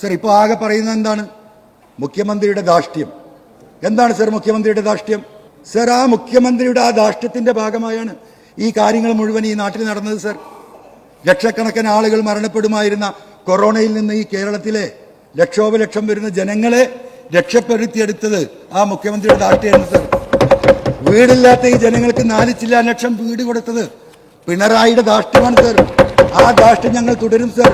Sir ഇപ്പോൾ ആകെ പറയുന്നത് എന്താണ്? മുഖ്യമന്ത്രിയുടെ ധാർഷ്ട്യം. എന്താണ് സർ മുഖ്യമന്ത്രിയുടെ ധാർഷ്ട്യം? സർ ആ മുഖ്യമന്ത്രിയുടെ ആ ധാർഷ്ട്യത്തിന്റെ ഭാഗമായാണ് ഈ കാര്യങ്ങൾ മുഴുവൻ ഈ നാട്ടിൽ നടന്നത് സർ. ലക്ഷക്കണക്കിന് ആളുകൾ മരണപ്പെടുമായിരുന്ന കൊറോണയിൽ നിന്ന് ഈ കേരളത്തിലെ ലക്ഷോപലക്ഷം വരുന്ന ജനങ്ങളെ രക്ഷപ്പെടുത്തിയെടുത്തത് ആ മുഖ്യമന്ത്രിയുടെ ധാഷ്ട്യമാണ് സർ. വീടില്ലാത്ത ഈ ജനങ്ങൾക്ക് നാല് ചില്ലാ ലക്ഷം വീട് കൊടുത്തത് പിണറായിയുടെ ധാർഷ്ട്യമാണ് സർ ആ ധാർഷ്ട്യം ഞങ്ങൾ തുടരും സർ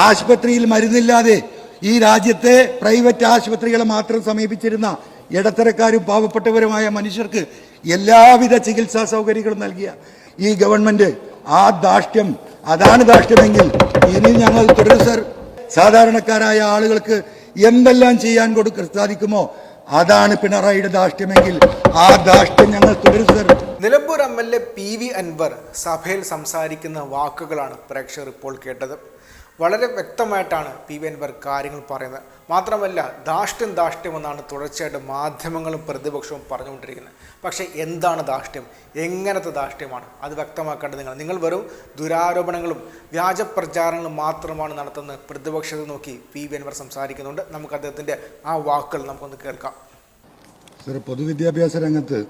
ആശുപത്രിയിൽ മരുന്നില്ലാതെ ഈ രാജ്യത്തെ പ്രൈവറ്റ് ആശുപത്രികളെ മാത്രം സമീപിച്ചിരുന്ന ഇടത്തരക്കാരും പാവപ്പെട്ടവരുമായ മനുഷ്യർക്ക് എല്ലാവിധ ചികിത്സാ സൗകര്യങ്ങളും നൽകിയ ഈ ഗവൺമെന്റ് ആ ധാർഷ്ട്യം അതാണ് ധാർഷ്ട്യമെങ്കിൽ ഇനി ഞങ്ങൾ തുടരും സർ സാധാരണക്കാരായ ആളുകൾക്ക് എന്തെല്ലാം ചെയ്യാൻ കൊടുക്ക സാധിക്കുമോ? അതാണ് പിണറായിയുടെ ധാർഷ്ട്യമെങ്കിൽ ആ ധാർഷ്ട്യം ഞങ്ങൾ തുടരും sir Nilambur M L A P V Anvar സഭയിൽ സംസാരിക്കുന്ന വാക്കുകളാണ് പ്രേക്ഷകർ ഇപ്പോൾ കേട്ടത്. വളരെ വ്യക്തമായിട്ടാണ് പി വി അൻവർ കാര്യങ്ങൾ പറയുന്നത്. മാത്രമല്ല ധാഷ്ട്യം ധാഷ്ട്യം എന്നാണ് തുടർച്ചയായിട്ട് മാധ്യമങ്ങളും പ്രതിപക്ഷവും പറഞ്ഞുകൊണ്ടിരിക്കുന്നത്. പക്ഷേ എന്താണ് ധാഷ്ട്യം എങ്ങനത്തെ ധാഷ്ട്യമാണ് അത് വ്യക്തമാക്കേണ്ടത് നിങ്ങൾ നിങ്ങൾ വെറും ദുരാരോപണങ്ങളും വ്യാജ പ്രചാരണങ്ങളും മാത്രമാണ് നടത്തുന്നത്. പ്രതിപക്ഷത്തെ നോക്കി പി വി അൻവർ സംസാരിക്കുന്നുണ്ട്. നമുക്ക് അദ്ദേഹത്തിന്റെ ആ വാക്കുകൾ നമുക്കൊന്ന് കേൾക്കാം. പൊതുവിദ്യാഭ്യാസ രംഗത്ത്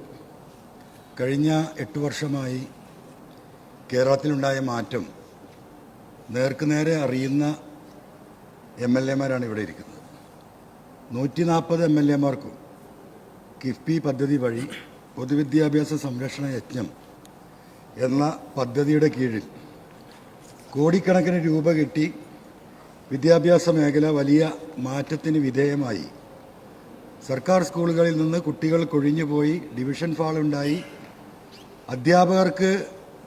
കഴിഞ്ഞ എട്ട് വർഷമായി കേരളത്തിലുണ്ടായ മാറ്റം നേർക്കുനേരെ അറിയുന്ന എം എൽ എമാരാണ് ഇവിടെ ഇരിക്കുന്നത്. നൂറ്റി നാൽപ്പത് എം എൽ എമാർക്കും കിഫ്ബി പദ്ധതി വഴി പൊതുവിദ്യാഭ്യാസ സംരക്ഷണ യജ്ഞം എന്ന പദ്ധതിയുടെ കീഴിൽ കോടിക്കണക്കിന് രൂപ കിട്ടി വിദ്യാഭ്യാസ മേഖല വലിയ മാറ്റത്തിന് വിധേയമായി സർക്കാർ സ്കൂളുകളിൽ നിന്ന് കുട്ടികൾ കൊഴിഞ്ഞുപോയി ഡിവിഷൻ ഫാളുണ്ടായി അധ്യാപകർക്ക്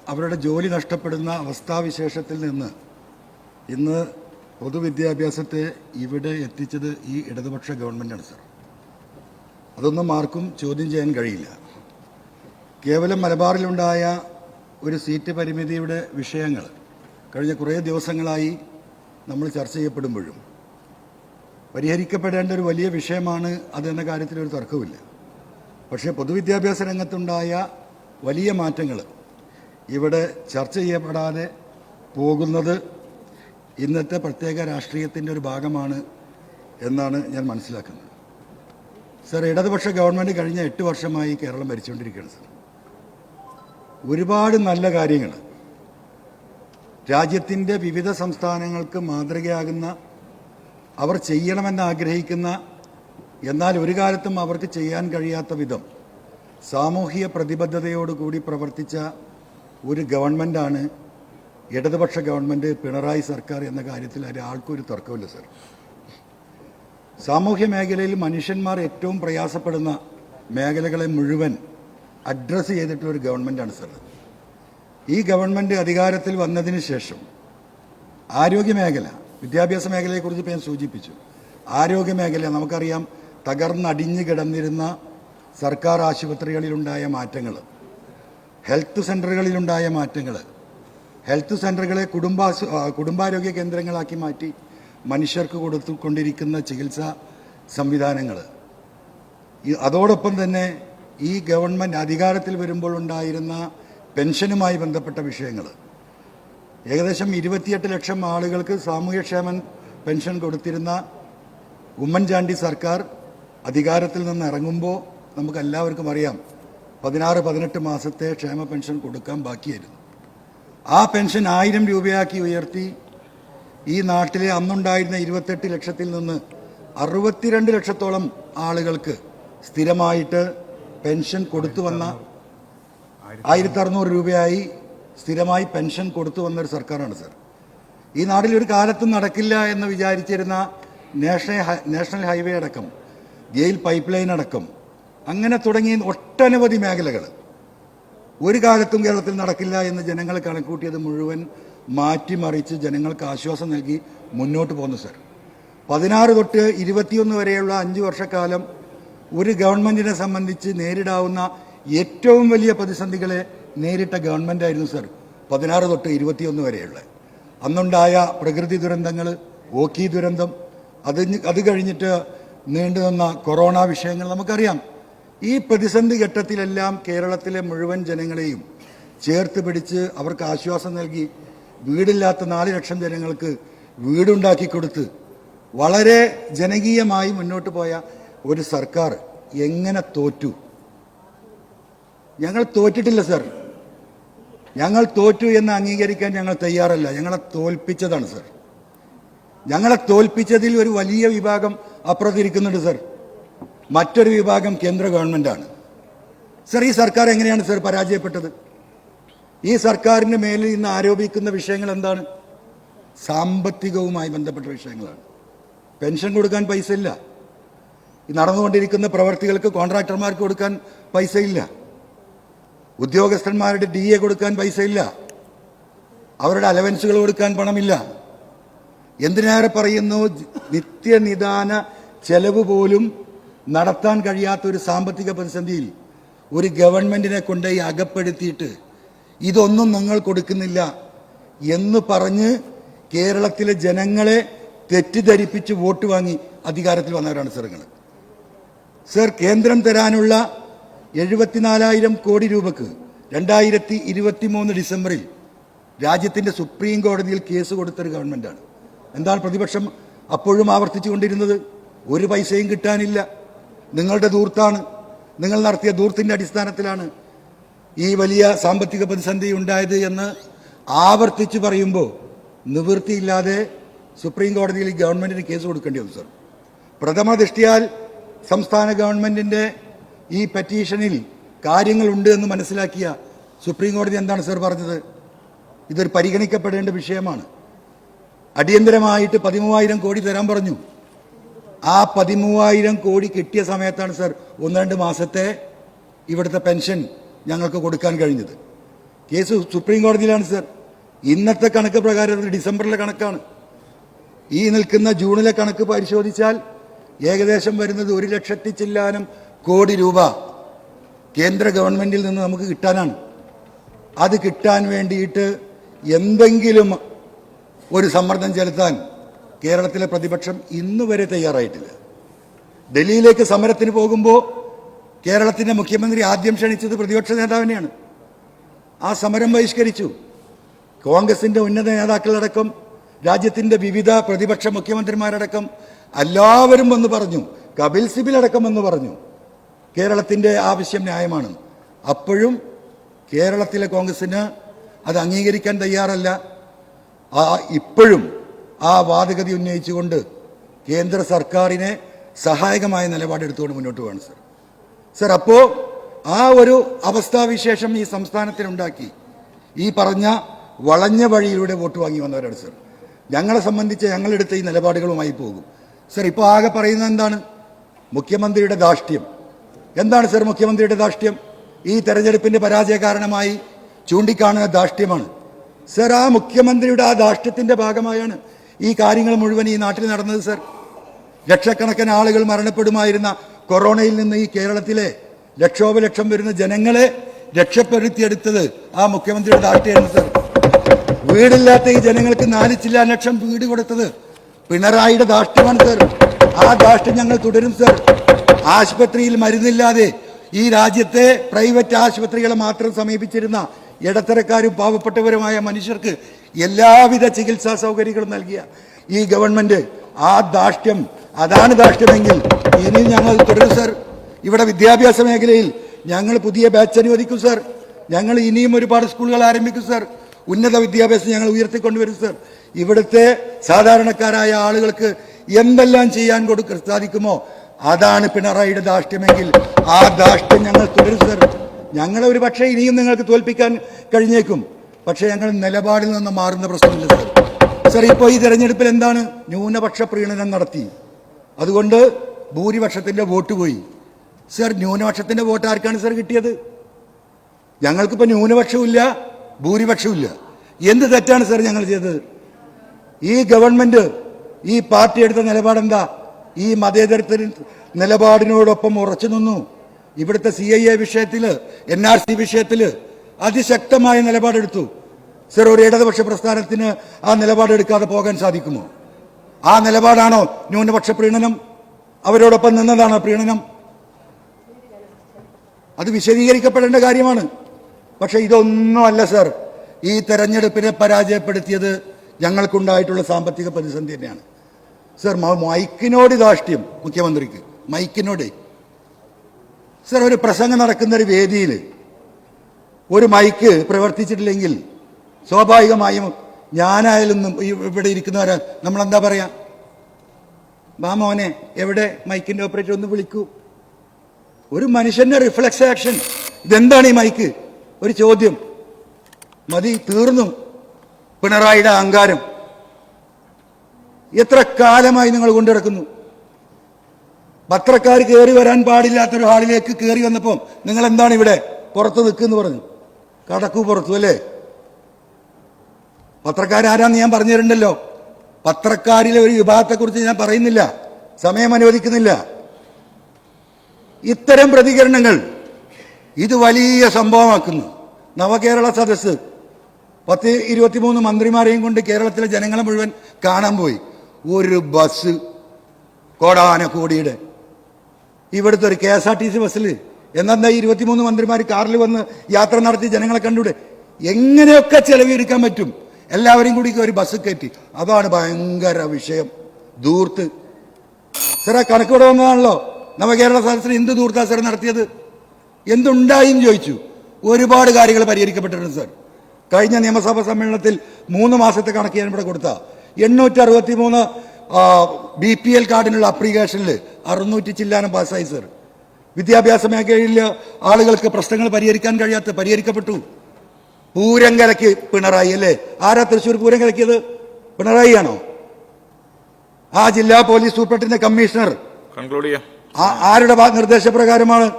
അവരുടെ ജോലി നഷ്ടപ്പെടുന്ന അവസ്ഥാവിശേഷത്തിൽ നിന്ന് ഇന്ന് പൊതുവിദ്യാഭ്യാസത്തെ ഇവിടെ എത്തിച്ചത് ഈ ഇടതുപക്ഷ ഗവൺമെന്റാണ് സർ. അതൊന്നും ആർക്കും ചോദ്യം ചെയ്യാൻ കഴിയില്ല. കേവലം മലബാറിലുണ്ടായ ഒരു സീറ്റ് പരിമിതിയുടെ വിഷയങ്ങൾ കഴിഞ്ഞ കുറേ ദിവസങ്ങളായി നമ്മൾ ചർച്ച ചെയ്യപ്പെടുമ്പോഴും പരിഹരിക്കപ്പെടേണ്ട ഒരു വലിയ വിഷയമാണ് അതെന്ന കാര്യത്തിൽ ഒരു തർക്കവുമില്ല. പക്ഷേ പൊതുവിദ്യാഭ്യാസ രംഗത്തുണ്ടായ വലിയ മാറ്റങ്ങൾ. ഇവിടെ ചർച്ച ചെയ്യപ്പെടാതെ പോകുന്നത് ഇന്നത്തെ പ്രത്യേക രാഷ്ട്രീയത്തിന്റെ ഒരു ഭാഗമാണ് എന്നാണ് ഞാൻ മനസ്സിലാക്കുന്നത്. സർ ഇടതുപക്ഷ ഗവൺമെന്റ് കഴിഞ്ഞ എട്ട് വർഷമായി കേരളം ഭരിച്ചുകൊണ്ടിരിക്കുകയാണ് സർ. ഒരുപാട് നല്ല കാര്യങ്ങൾ. രാജ്യത്തിന്റെ വിവിധ സംസ്ഥാനങ്ങൾക്ക് മാതൃകയാകുന്ന അവർ ചെയ്യണമെന്ന് ആഗ്രഹിക്കുന്ന എന്നാൽ ഒരു കാലത്തും അവർക്ക് ചെയ്യാൻ കഴിയാത്ത വിധം സാമൂഹിക പ്രതിബദ്ധതയോടുകൂടി പ്രവർത്തിച്ച ഒരു ഗവൺമെന്റാണ് ഇടതുപക്ഷ ഗവൺമെന്റ് പിണറായി സർക്കാർ എന്ന കാര്യത്തിൽ ഒരാൾക്കൊരു തർക്കമില്ല സർ. സാമൂഹ്യ മേഖലയിൽ മനുഷ്യന്മാർ ഏറ്റവും പ്രയാസപ്പെടുന്ന മേഖലകളെ മുഴുവൻ അഡ്രസ്സ് ചെയ്തിട്ടുള്ള ഒരു ഗവൺമെന്റാണ് സർ. ഈ ഗവൺമെന്റ് അധികാരത്തിൽ വന്നതിന് ശേഷം ആരോഗ്യ മേഖല വിദ്യാഭ്യാസ മേഖലയെക്കുറിച്ച് ഞാൻ സൂചിപ്പിച്ചു. ആരോഗ്യ മേഖല നമുക്കറിയാം തകർന്നടിഞ്ഞു കിടന്നിരുന്ന സർക്കാർ ആശുപത്രികളിലുണ്ടായ മാറ്റങ്ങൾ ഹെൽത്ത് സെന്ററുകളിലുണ്ടായ മാറ്റങ്ങൾ ഹെൽത്ത് സെന്ററുകളെ കുടുംബ കുടുംബാരോഗ്യ കേന്ദ്രങ്ങളാക്കി മാറ്റി മനുഷ്യർക്ക് കൊടുത്തുകൊണ്ടിരിക്കുന്ന ചികിത്സാ സംവിധാനങ്ങൾ അതോടൊപ്പം തന്നെ ഈ ഗവൺമെന്റ് അധികാരത്തിൽ വരുമ്പോൾ ഉണ്ടായിരുന്ന പെൻഷനുമായി ബന്ധപ്പെട്ട വിഷയങ്ങൾ ഏകദേശം ഇരുപത്തിയെട്ട് ലക്ഷം ആളുകൾക്ക് സാമൂഹ്യക്ഷേമ പെൻഷൻ കൊടുത്തിരുന്ന ഉമ്മൻചാണ്ടി സർക്കാർ അധികാരത്തിൽ നിന്ന് ഇറങ്ങുമ്പോൾ നമുക്ക് എല്ലാവർക്കും അറിയാം പതിനാറ് പതിനെട്ട് മാസത്തെ ക്ഷേമ പെൻഷൻ കൊടുക്കാൻ ബാക്കിയായിരുന്നു. ആ പെൻഷൻ ആയിരം രൂപയാക്കി ഉയർത്തി ഈ നാട്ടിലെ അന്നുണ്ടായിരുന്ന ഇരുപത്തെട്ട് ലക്ഷത്തിൽ നിന്ന് അറുപത്തിരണ്ട് ലക്ഷത്തോളം ആളുകൾക്ക് സ്ഥിരമായിട്ട് പെൻഷൻ കൊടുത്തു വന്ന ആയിരത്തി അറുന്നൂറ് രൂപയായി സ്ഥിരമായി പെൻഷൻ കൊടുത്തു വന്ന ഒരു സർക്കാരാണ് സാർ. ഈ നാട്ടിൽ ഒരു കാലത്തും നടക്കില്ല എന്ന് വിചാരിച്ചിരുന്ന നാഷണൽ നാഷണൽ ഹൈവേ അടക്കം ഗെയിൽ പൈപ്പ് ലൈൻ അടക്കം അങ്ങനെ തുടങ്ങിയ ഒട്ടനവധി മേഖലകൾ. ഒരു കാലത്തും കേരളത്തിൽ നടക്കില്ല എന്ന് ജനങ്ങൾ കണക്കൂട്ടിയത് മുഴുവൻ മാറ്റിമറിച്ച് ജനങ്ങൾക്ക് ആശ്വാസം നൽകി മുന്നോട്ട് പോകുന്നു സർ. പതിനാറ് തൊട്ട് ഇരുപത്തിയൊന്ന് വരെയുള്ള അഞ്ച് വർഷക്കാലം ഒരു ഗവൺമെന്റിനെ സംബന്ധിച്ച് നേരിടാവുന്ന ഏറ്റവും വലിയ പ്രതിസന്ധികളെ നേരിട്ട ഗവൺമെന്റ് ആയിരുന്നു സർ പതിനാറ് തൊട്ട് ഇരുപത്തിയൊന്ന് വരെയുള്ള. അന്നുണ്ടായ പ്രകൃതി ദുരന്തങ്ങൾ ഓക്കി ദുരന്തം അത് അത് കഴിഞ്ഞിട്ട് നീണ്ടുനിന്ന കൊറോണ വിഷയങ്ങൾ നമുക്കറിയാം. ഈ പ്രതിസന്ധി ഘട്ടത്തിലെല്ലാം കേരളത്തിലെ മുഴുവൻ ജനങ്ങളെയും ചേർത്ത് പിടിച്ച് അവർക്ക് ആശ്വാസം നൽകി വീടില്ലാത്ത നാല് ലക്ഷം ജനങ്ങൾക്ക് വീടുണ്ടാക്കി കൊടുത്ത് വളരെ ജനകീയമായി മുന്നോട്ട് പോയ ഒരു സർക്കാർ എങ്ങനെ തോറ്റു? ഞങ്ങൾ തോറ്റിട്ടില്ല സർ. ഞങ്ങൾ തോറ്റു എന്ന് അംഗീകരിക്കാൻ ഞങ്ങൾ തയ്യാറല്ല. ഞങ്ങളെ തോൽപ്പിച്ചതാണ് സർ. ഞങ്ങളെ തോൽപ്പിച്ചതിൽ ഒരു വലിയ വിഭാഗം അപ്പുറത്തിരിക്കുന്നുണ്ട് സർ. മറ്റൊരു വിഭാഗം കേന്ദ്ര ഗവൺമെന്റാണ്. സർ ഈ സർക്കാർ എങ്ങനെയാണ് സർ പരാജയപ്പെട്ടത്? ഈ സർക്കാരിന് മേലിൽ ഇന്ന് ആരോപിക്കുന്ന വിഷയങ്ങൾ എന്താണ്? സാമ്പത്തികവുമായി ബന്ധപ്പെട്ട വിഷയങ്ങളാണ്. പെൻഷൻ കൊടുക്കാൻ പൈസ ഇല്ല. നടന്നുകൊണ്ടിരിക്കുന്ന പ്രവർത്തികൾക്ക് കോൺട്രാക്ടർമാർക്ക് കൊടുക്കാൻ പൈസ ഇല്ല. ഉദ്യോഗസ്ഥന്മാരുടെ ഡി എ കൊടുക്കാൻ പൈസ ഇല്ല. അവരുടെ അലവൻസുകൾ കൊടുക്കാൻ പണമില്ല. എന്തിനേറെ പറയുന്നു? നിത്യനിദാന ചെലവ് പോലും നടത്താൻ കഴിയാത്ത ഒരു സാമ്പത്തിക പ്രതിസന്ധിയിൽ ഒരു ഗവൺമെന്റിനെ കൊണ്ടുപോയി അകപ്പെടുത്തിയിട്ട് ഇതൊന്നും നിങ്ങൾ കൊടുക്കുന്നില്ല എന്ന് പറഞ്ഞ് കേരളത്തിലെ ജനങ്ങളെ തെറ്റിദ്ധരിപ്പിച്ച് വോട്ട് വാങ്ങി അധികാരത്തിൽ വന്നവരാണ് സർ നിങ്ങൾ സർ കേന്ദ്രം തരാനുള്ള എഴുപത്തിനാലായിരം കോടി രൂപക്ക് രണ്ടായിരത്തി ഇരുപത്തി മൂന്ന് ഡിസംബറിൽ രാജ്യത്തിന്റെ സുപ്രീം കോടതിയിൽ കേസ് കൊടുത്തൊരു ഗവൺമെന്റാണ്. എന്താണ് പ്രതിപക്ഷം അപ്പോഴും ആവർത്തിച്ചു കൊണ്ടിരുന്നത് ഒരു പൈസയും കിട്ടാനില്ല. നിങ്ങളുടെ ദൂർത്താണ്. നിങ്ങൾ നടത്തിയ ദൂർത്തിന്റെ അടിസ്ഥാനത്തിലാണ് ഈ വലിയ സാമ്പത്തിക പ്രതിസന്ധി ഉണ്ടായത് എന്ന് ആവർത്തിച്ച് പറയുമ്പോൾ നിവൃത്തിയില്ലാതെ സുപ്രീം കോടതിയിൽ ഈ ഗവൺമെന്റിന് കേസ് കൊടുക്കേണ്ടി വന്നു സർ. പ്രഥമ ദൃഷ്ടിയാൽ സംസ്ഥാന ഗവൺമെന്റിന്റെ ഈ പെറ്റീഷനിൽ കാര്യങ്ങളുണ്ട് എന്ന് മനസ്സിലാക്കിയ സുപ്രീം കോടതി എന്താണ് സർ പറഞ്ഞത്? ഇതൊരു പരിഗണിക്കപ്പെടേണ്ട വിഷയമാണ്. അടിയന്തരമായിട്ട് പതിമൂവായിരം കോടി തരാൻ പറഞ്ഞു. ആ പതിമൂവായിരം കോടി കിട്ടിയ സമയത്താണ് സർ ഒന്ന് രണ്ട് മാസത്തെ ഇവിടുത്തെ പെൻഷൻ ഞങ്ങൾക്ക് കൊടുക്കാൻ കഴിഞ്ഞത്. കേസ് സുപ്രീം കോടതിയിലാണ് സർ. ഇന്നത്തെ കണക്ക് പ്രകാരം ഡിസംബറിലെ കണക്കാണ്. ഈ നിൽക്കുന്ന ജൂണിലെ കണക്ക് പരിശോധിച്ചാൽ ഏകദേശം വരുന്നത് ഒരു ലക്ഷത്തി ചില്ലാനം കോടി രൂപ കേന്ദ്ര ഗവൺമെന്റിൽ നിന്ന് നമുക്ക് കിട്ടാനാണ്. അത് കിട്ടാൻ വേണ്ടിയിട്ട് എന്തെങ്കിലും ഒരു സമ്മർദ്ദം ചെലുത്താൻ കേരളത്തിലെ പ്രതിപക്ഷം ഇന്ന് വരെ തയ്യാറായിട്ടില്ല. ഡൽഹിയിലേക്ക് സമരത്തിന് പോകുമ്പോൾ കേരളത്തിന്റെ മുഖ്യമന്ത്രി ആദ്യം ക്ഷണിച്ചത് പ്രതിപക്ഷ നേതാവിനെയാണ്. ആ സമരം ബഹിഷ്കരിച്ചു. കോൺഗ്രസിന്റെ ഉന്നത നേതാക്കളടക്കം രാജ്യത്തിന്റെ വിവിധ പ്രതിപക്ഷ മുഖ്യമന്ത്രിമാരടക്കം എല്ലാവരും വന്ന് പറഞ്ഞു കപിൽ സിബിൽ അടക്കം വന്ന് പറഞ്ഞു കേരളത്തിന്റെ ആവശ്യം ന്യായമാണ് അപ്പോഴും കേരളത്തിലെ കോൺഗ്രസിന് അത് അംഗീകരിക്കാൻ തയ്യാറല്ല. ഇപ്പോഴും ആ വാദഗതി ഉന്നയിച്ചുകൊണ്ട് കേന്ദ്ര സർക്കാരിനെ സഹായകമായ നിലപാടെടുത്തുകൊണ്ട് മുന്നോട്ട് പോകണം സർ. സർ അപ്പോൾ ആ ഒരു അവസ്ഥാവിശേഷം ഈ സംസ്ഥാനത്തിനുണ്ടാക്കി ഈ പറഞ്ഞ വളഞ്ഞ വഴിയിലൂടെ വോട്ട് വാങ്ങി വന്നവരാണ് സർ. ഞങ്ങളെ സംബന്ധിച്ച് ഞങ്ങളെടുത്ത ഈ നിലപാടുകളുമായി പോകും. സർ ഇപ്പോൾ ആകെ പറയുന്നത് എന്താണ്? മുഖ്യമന്ത്രിയുടെ ധാഷ്ട്യം എന്താണ് സർ മുഖ്യമന്ത്രിയുടെ ധാഷ്ട്യം ഈ തെരഞ്ഞെടുപ്പിന്റെ പരാജയ കാരണമായി ചൂണ്ടിക്കാണുന്ന ധാഷ്ട്യമാണ് സർ ആ മുഖ്യമന്ത്രിയുടെ ആ ധാർഷ്ട്യത്തിന്റെ ഭാഗമായാണ് ഈ കാര്യങ്ങൾ മുഴുവൻ ഈ നാട്ടിൽ നടന്നത് സർ. ലക്ഷക്കണക്കിന് ആളുകൾ മരണപ്പെടുമായിരുന്ന കൊറോണയിൽ നിന്ന് ഈ കേരളത്തിലെ ലക്ഷോപലക്ഷം വരുന്ന ജനങ്ങളെ രക്ഷപ്പെടുത്തിയെടുത്തത് ആ മുഖ്യമന്ത്രിയുടെ ധാർഷ്ട്യമാണ് സർ. വീടില്ലാത്ത ഈ ജനങ്ങൾക്ക് നാല് ചില്ല ലക്ഷം വീട് കൊടുത്തത് പിണറായിയുടെ ദാഷ്ട്യമാണ് സർ. ആ ദാഷ്ട്യം ഞങ്ങൾ തുടരും സർ. ആശുപത്രിയിൽ മരുന്നില്ലാതെ ഈ രാജ്യത്തെ പ്രൈവറ്റ് ആശുപത്രികളെ മാത്രം സമീപിച്ചിരുന്ന ഇടത്തരക്കാരും പാവപ്പെട്ടവരുമായ മനുഷ്യർക്ക് എല്ലാവിധ ചികിത്സാ സൗകര്യങ്ങളും നൽകിയ ഈ ഗവൺമെന്റ് ആ ധാർഷ്ട്യം അതാണ് ധാർഷ്ട്യമെങ്കിൽ ഇനി ഞങ്ങൾ തുടരും സർ. ഇവിടെ വിദ്യാഭ്യാസ മേഖലയിൽ ഞങ്ങൾ പുതിയ ബാച്ച് അനുവദിക്കും സർ. ഞങ്ങൾ ഇനിയും ഒരുപാട് സ്കൂളുകൾ ആരംഭിക്കും സർ. ഉന്നത വിദ്യാഭ്യാസം ഞങ്ങൾ ഉയർത്തിക്കൊണ്ടുവരും സർ. ഇവിടുത്തെ സാധാരണക്കാരായ ആളുകൾക്ക് എന്തെല്ലാം ചെയ്യാൻ കൊടുക്ക സാധിക്കുമോ? അതാണ് പിണറായിയുടെ ധാർഷ്ട്യമെങ്കിൽ ആ ധാർഷ്ട്യം ഞങ്ങൾ തുടരും സർ. ഞങ്ങളെ ഒരു പക്ഷേ ഇനിയും നിങ്ങൾക്ക് തോൽപ്പിക്കാൻ കഴിഞ്ഞേക്കും. പക്ഷേ ഞങ്ങൾ നിലപാടിൽ നിന്ന് മാറുന്ന പ്രശ്നമില്ല സർ. സാർ ഇപ്പോൾ ഈ തെരഞ്ഞെടുപ്പിൽ എന്താണ് ന്യൂനപക്ഷ പ്രീണനം നടത്തി? അതുകൊണ്ട് ഭൂരിപക്ഷത്തിന്റെ വോട്ട് പോയി. സർ ന്യൂനപക്ഷത്തിന്റെ വോട്ട് ആർക്കാണ് സർ കിട്ടിയത്? ഞങ്ങൾക്കിപ്പോൾ ന്യൂനപക്ഷമില്ല ഭൂരിപക്ഷമില്ല എന്ത് തെറ്റാണ് സർ ഞങ്ങൾ ചെയ്തത്? ഈ ഗവൺമെന്റ് ഈ പാർട്ടി എടുത്ത നിലപാടെന്താ? ഈ മതേതരത്തിന് നിലപാടിനോടൊപ്പം ഉറച്ചു നിന്നു. ഇവിടുത്തെ സി ഐ എ വിഷയത്തിൽ എൻ ആർ സി വിഷയത്തിൽ അതിശക്തമായ നിലപാടെടുത്തു. സർ ഒരു ഇടതുപക്ഷ പ്രസ്ഥാനത്തിന് ആ നിലപാടെടുക്കാതെ പോകാൻ സാധിക്കുമോ? ആ നിലപാടാണോ ന്യൂനപക്ഷ പ്രീണനം? അവരോടൊപ്പം നിന്നതാണോ പ്രീണനം? അത് വിശദീകരിക്കപ്പെടേണ്ട കാര്യമാണ്. പക്ഷെ ഇതൊന്നും അല്ല സർ. ഈ തെരഞ്ഞെടുപ്പിനെ പരാജയപ്പെടുത്തിയത് ഞങ്ങൾക്കുണ്ടായിട്ടുള്ള സാമ്പത്തിക പ്രതിസന്ധി തന്നെയാണ്. സർ മൈക്കിനോട് ധാഷ്ട്യം മുഖ്യമന്ത്രിക്ക്. മൈക്കിനോട്. സർ ഒരു പ്രസംഗം നടക്കുന്ന ഒരു വേദിയിൽ ഒരു മൈക്ക് പ്രവർത്തിച്ചിട്ടില്ലെങ്കിൽ സ്വാഭാവികമായും ഞാനായാലും നും- ഈ ഇവിടെ ഇരിക്കുന്നവരെ നമ്മൾ എന്താ പറയാ? വാ മോനെ എവിടെ മൈക്കിന്റെ ഓപ്പറേറ്റർ? ഒന്ന് വിളിക്കൂ. ഒരു മനുഷ്യന്റെ റിഫ്ലക്സ് ആക്ഷൻ ഇതെന്താണ് ഈ മൈക്ക്? ഒരു ചോദ്യം. മതി തീർന്നു. പിണറായിയുടെ അഹങ്കാരം. എത്ര കാലമായി നിങ്ങൾ കൊണ്ടിടക്കുന്നു പത്രക്കാർ കയറി വരാൻ പാടില്ലാത്തൊരു ഹാളിലേക്ക് കയറി വന്നപ്പോൾ നിങ്ങൾ എന്താണ് ഇവിടെ പുറത്ത് നിൽക്കുന്നു പറഞ്ഞു. കടക്കു പുറത്തു അല്ലേ? പത്രക്കാരാരാന്ന് ഞാൻ പറഞ്ഞു തരണ്ടല്ലോ പത്രക്കാരിലെ ഒരു വിഭാഗത്തെക്കുറിച്ച് ഞാൻ പറയുന്നില്ല. സമയം അനുവദിക്കുന്നില്ല. ഇത്തരം പ്രതികരണങ്ങൾ ഇത് വലിയ സംഭവമാക്കുന്നു. നവകേരള സദസ്സ് പത്ത് ഇരുപത്തിമൂന്ന് മന്ത്രിമാരെയും കൊണ്ട് കേരളത്തിലെ ജനങ്ങളെ മുഴുവൻ കാണാൻ പോയി. ഒരു ബസ് കോടാന കോടിയുടെ ഇവിടുത്തെ ഒരു K S R T C ബസ്സിൽ എന്നാ ഈ ഇരുപത്തിമൂന്ന് മന്ത്രിമാർ കാറിൽ വന്ന് യാത്ര നടത്തി ജനങ്ങളെ കണ്ടുവിടെ എങ്ങനെയൊക്കെ ചെലവെടുക്കാൻ പറ്റും? എല്ലാവരെയും കൂടി ഒരു ബസ് കയറ്റി. അതാണ് ഭയങ്കര വിഷയം. ദൂർത്ത് സാറെ കണക്കൂടെ വന്നതാണല്ലോ. നവകേരള സദസ്സിന് എന്ത് ദൂർത്താ സാർ നടത്തിയത്? എന്തുണ്ടായി ചോദിച്ചു. ഒരുപാട് കാര്യങ്ങൾ പരിഹരിക്കപ്പെട്ടിട്ടുണ്ട് സാർ. കഴിഞ്ഞ നിയമസഭാ സമ്മേളനത്തിൽ മൂന്ന് മാസത്തെ കണക്ക് ഞാൻ ഇവിടെ കൊടുത്ത. എണ്ണൂറ്റി അറുപത്തി മൂന്ന് ബി പി എൽ കാർഡിനുള്ള അപ്ലിക്കേഷനിൽ അറുന്നൂറ്റി ചില്ലാനം പാസ്സായി സാർ വിദ്യാഭ്യാസ മേഖലയിൽ ആളുകൾക്ക് പ്രശ്നങ്ങൾ പരിഹരിക്കാൻ കഴിയാത്ത പരിഹരിക്കപ്പെട്ടു. പൂരം കലക്കി പിണറായി അല്ലേ? ആരാ തൃശ്ശൂർ പൂരം കലക്കിയത് പിണറായി ആണോ ആ ജില്ലാ പോലീസ് സൂപ്രണ്ടിന്റെ കമ്മീഷണർ. കൺക്ലൂഡ് ചെയ്യാം ആ- ആരുടെ നിർദ്ദേശപ്രകാരമാണ്?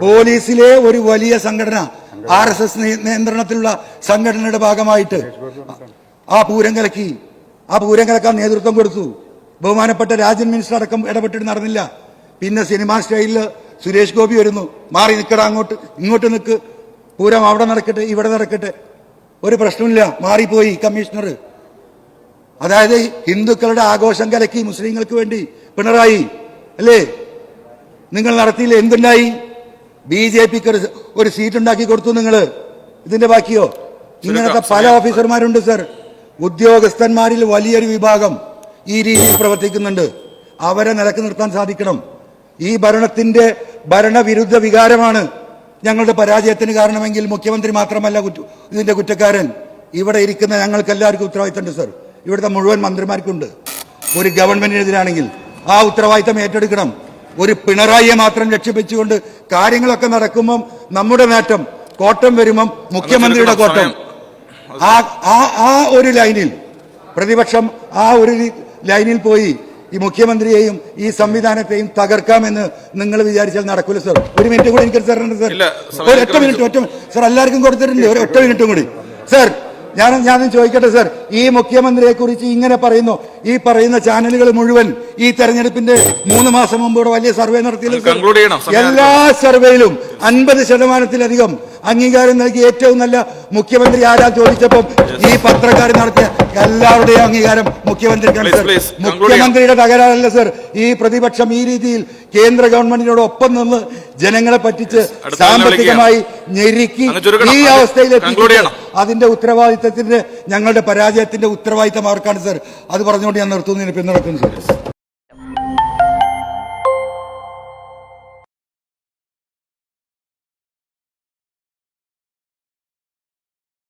പോലീസിലെ ഒരു വലിയ സംഘടന ആർ എസ് എസ് നിയന്ത്രണത്തിലുള്ള സംഘടനയുടെ ഭാഗമായിട്ട്. ആ പൂരം കലക്കി ആ പൂരം കിടക്കാൻ നേതൃത്വം കൊടുത്തു. ബഹുമാനപ്പെട്ട രാജൻ മിനിസ്റ്റർ അടക്കം ഇടപെട്ടിട്ട് നടന്നില്ല. പിന്നെ സിനിമാ സ്റ്റൈലിൽ സുരേഷ് ഗോപി വരുന്നു. മാറി നിൽക്കടാ അങ്ങോട്ട് ഇങ്ങോട്ട് നിൽക്ക് പൂരം അവിടെ നടക്കട്ടെ ഇവിടെ നടക്കട്ടെ. ഒരു പ്രശ്നമില്ല മാറിപ്പോയി കമ്മീഷണർ. അതായത് ഹിന്ദുക്കളുടെ ആഘോഷം കലക്കി മുസ്ലിങ്ങൾക്ക് വേണ്ടി പിണറായി അല്ലേ? നിങ്ങൾ നടത്തിയില്ല? എന്തുണ്ടായി? ബി ജെ പിക്ക് ഒരു ഒരു സീറ്റ് ഉണ്ടാക്കി കൊടുത്തു നിങ്ങൾ ഇതിന്റെ ബാക്കിയോ? ഇങ്ങനത്തെ പല ഓഫീസർമാരുണ്ട് സർ. ഉദ്യോഗസ്ഥന്മാരിൽ വലിയൊരു വിഭാഗം ഈ രീതിയിൽ പ്രവർത്തിക്കുന്നുണ്ട്. അവരെ നിലയ്ക്ക് നിർത്താൻ സാധിക്കണം. ഈ ഭരണത്തിന്റെ ഭരണവിരുദ്ധ വികാരമാണ് ഞങ്ങളുടെ പരാജയത്തിന് കാരണമെങ്കിൽ മുഖ്യമന്ത്രി മാത്രമല്ല ഇതിന്റെ കുറ്റക്കാരൻ. ഇവിടെ ഇരിക്കുന്ന ഞങ്ങൾക്ക് എല്ലാവർക്കും ഉത്തരവാദിത്തമുണ്ട് സർ. ഇവിടുത്തെ മുഴുവൻ മന്ത്രിമാർക്കുണ്ട്. ഒരു ഗവൺമെന്റിനെതിരാണെങ്കിൽ ആ ഉത്തരവാദിത്തം ഏറ്റെടുക്കണം. ഒരു പിണറായിയെ മാത്രം ലക്ഷ്യം വെച്ചുകൊണ്ട് കാര്യങ്ങളൊക്കെ നടക്കുമ്പം നമ്മുടെ നേട്ടം കോട്ടം വരുമ്പം മുഖ്യമന്ത്രിയുടെ കോട്ടം. ആ ആ ആ ഒരു ലൈനിൽ പ്രതിപക്ഷം ആ ഒരു ലൈനിൽ പോയി ഈ മുഖ്യമന്ത്രിയെയും ഈ സംവിധാനത്തെയും തകർക്കാമെന്ന് നിങ്ങൾ വിചാരിച്ചാൽ നടക്കില്ല സർ ഒരു മിനിറ്റ് കൂടി എനിക്ക് തരണം സർ ഒരു ഒറ്റ മിനിറ്റ് ഒറ്റ സർ എല്ലാവർക്കും കൊടുത്തിട്ടുണ്ട്. ഒരു ഒറ്റ മിനിറ്റും കൂടി. സർ ഞാൻ ഞാൻ ചോദിക്കട്ടെ സർ ഈ മുഖ്യമന്ത്രിയെ കുറിച്ച് ഇങ്ങനെ പറയുന്നു. ഈ പറയുന്ന ചാനലുകൾ മുഴുവൻ ഈ തെരഞ്ഞെടുപ്പിന്റെ മൂന്ന് മാസം മുമ്പ് ഇവിടെ വലിയ സർവേ നടത്തിയത്. എല്ലാ സർവേയിലും അൻപത് ശതമാനത്തിലധികം അംഗീകാരം നൽകി ഏറ്റവും നല്ല മുഖ്യമന്ത്രി ആരാ ചോദിച്ചപ്പോൾ ഈ പത്രക്കാർ നടത്തിയ എല്ലാവരുടെയും അംഗീകാരം മുഖ്യമന്ത്രിക്കാണ് സർ. മുഖ്യമന്ത്രിയുടെ തകരാറല്ല സർ ഈ പ്രതിപക്ഷം ഈ രീതിയിൽ കേന്ദ്ര ഗവൺമെന്റിനോട് ഒപ്പം നിന്ന് ജനങ്ങളെ പറ്റിച്ച് സാമ്പത്തികമായി ഞെരുക്കി ഈ അവസ്ഥയിലെത്തി അതിന്റെ ഉത്തരവാദിത്തത്തിന്റെ ഞങ്ങളുടെ പരാജയത്തിന്റെ ഉത്തരവാദിത്തം അവർക്കാണ് സർ അത് പറഞ്ഞുകൊണ്ട് ഞാൻ നിർത്തുന്നതിന് പിന്തുണക്കുന്നു സർ